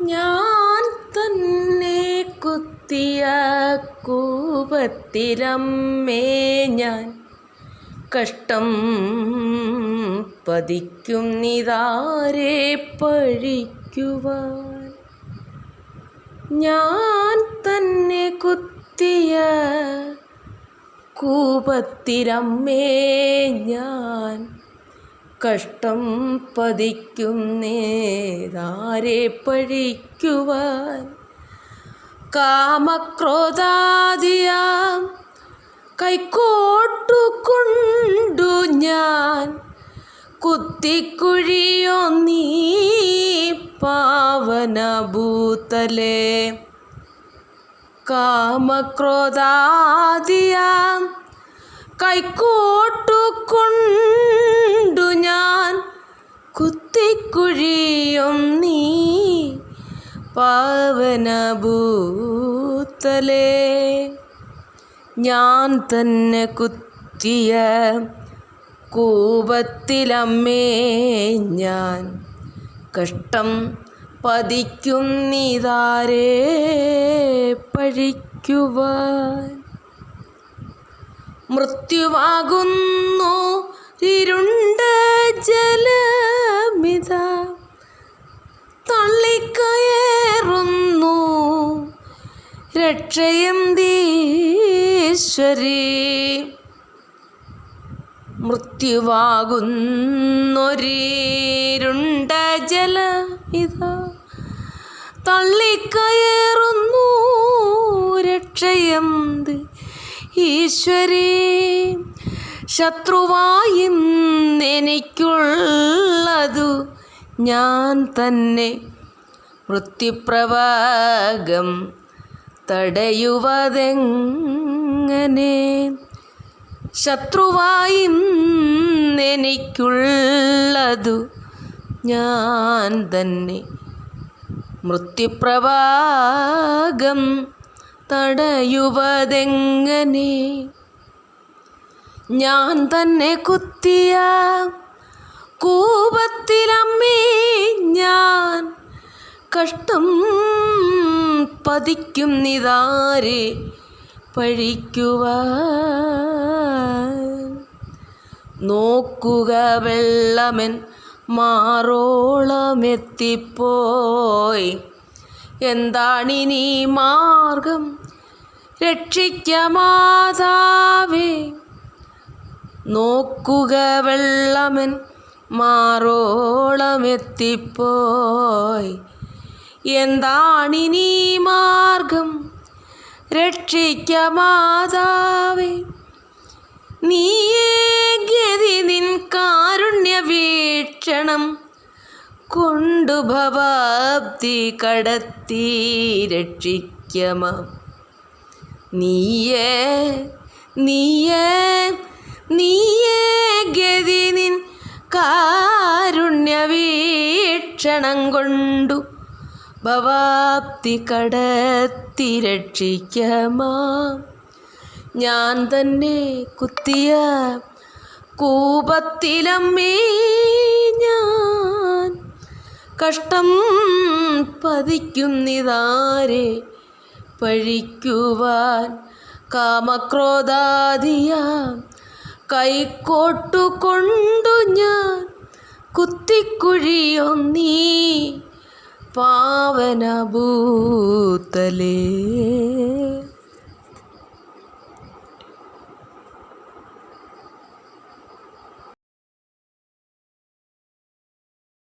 ഞാൻ തന്നെ കുത്തിയ കൂപത്തിരമ്മേ ഞാൻ കഷ്ടം പതിക്കും നിതാരെ പഴിക്കുവാൻ. ഞാൻ തന്നെ കുത്തിയ കൂപത്തിരമ്മേ ഞാൻ കഷ്ടം പതിക്കുന്നേതാരെ പഴിക്കുവാൻ. കാമക്രോധാദിയാം കൈക്കോട്ടു കൊണ്ടു ഞാൻ. കുത്തിക്കുഴിയോ നീ പാവനഭൂതലേ. കാമക്രോധാദിയാം കൈക്കോട്ടു കൊണ്ടു ഞാൻ കുത്തിക്കുഴിയും നീ പാവനഭൂത്തലേ. ഞാൻ തന്നെ കുത്തിയ കൂപത്തിലമ്മേ ഞാൻ. കഷ്ടം പതിക്കും നീതാരേ പഴിക്കുവാൻ. മൃത്യുവാകുന്നു ഇരുണ്ട ജലമിത തള്ളിക്കയറുന്നു രക്ഷയും ദീശ്വരി. മൃത്യുവാകുന്നൊരീരുണ്ട ജല ഇത. തള്ളിക്കയറുന്നു രക്ഷയന്ത് ഈശ്വരീ ശത്രുവായും എനിക്കുള്ളതു ഞാൻ തന്നെ മൃത്യുപ്രവാകം തടയുവതെങ്ങനെ? ശത്രുവായും എനിക്കുള്ളതു ഞാൻ തന്നെ. മൃത്യുപ്രവാഗം തടയുവതെങ്ങനെ? ഞാൻ തന്നെ കുത്തിയ കൂപത്തിലമ്മേ കഷ്ടം പതിക്കും നിതാരെ പഴിക്കുക നോക്കുക വെള്ളമൻ മാറോളമെത്തിപ്പോയി. എന്താണിനി മാർഗം? രക്ഷിക്ക മാതാവേ. നോക്കുക വെള്ളമൻ മാറോളമെത്തിപ്പോയി. എന്താണിനി മാർഗം? രക്ഷിക്ക മാതാവേ നീയേ ഗതി നിൻ കാരുണ്യ വീക്ഷണം കൊണ്ടു ഭവാബ്ദി കടത്തി രക്ഷിക്കമ. നീയേ നീയേ നീയേ ഗതി നിൻ കാരുണ്യ വീക്ഷണം കൊണ്ടു ഭവാബ്ദി കടത്തി രക്ഷിക്കമാം. ഞാൻ തന്നെ കുത്തിയ കൂപത്തിലമ്മേ ഞാൻ കഷ്ടം പതിക്കുന്നിതാരെ പഴിക്കുവാൻ. കാമക്രോധാദിയ കൈക്കോട്ടുകൊണ്ടു ഞാൻ കുത്തിക്കുഴിയോ पावनभूतले।